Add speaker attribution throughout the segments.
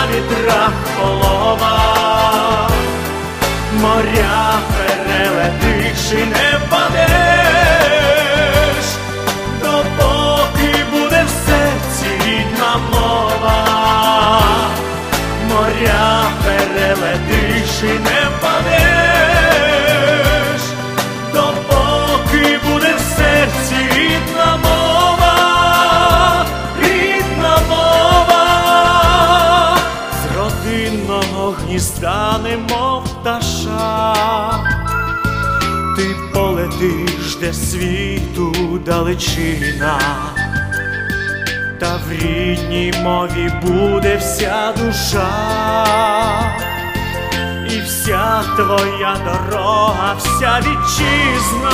Speaker 1: на вітрах полова, моря родинного мов пташа, ти полетиш, де світу далечина, та в рідній мові буде вся душа, і вся твоя дорога, вся вітчизна,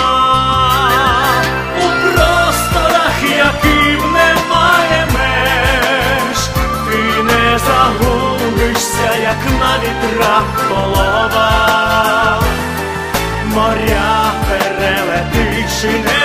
Speaker 1: як на вітрах полова, моря перелетить.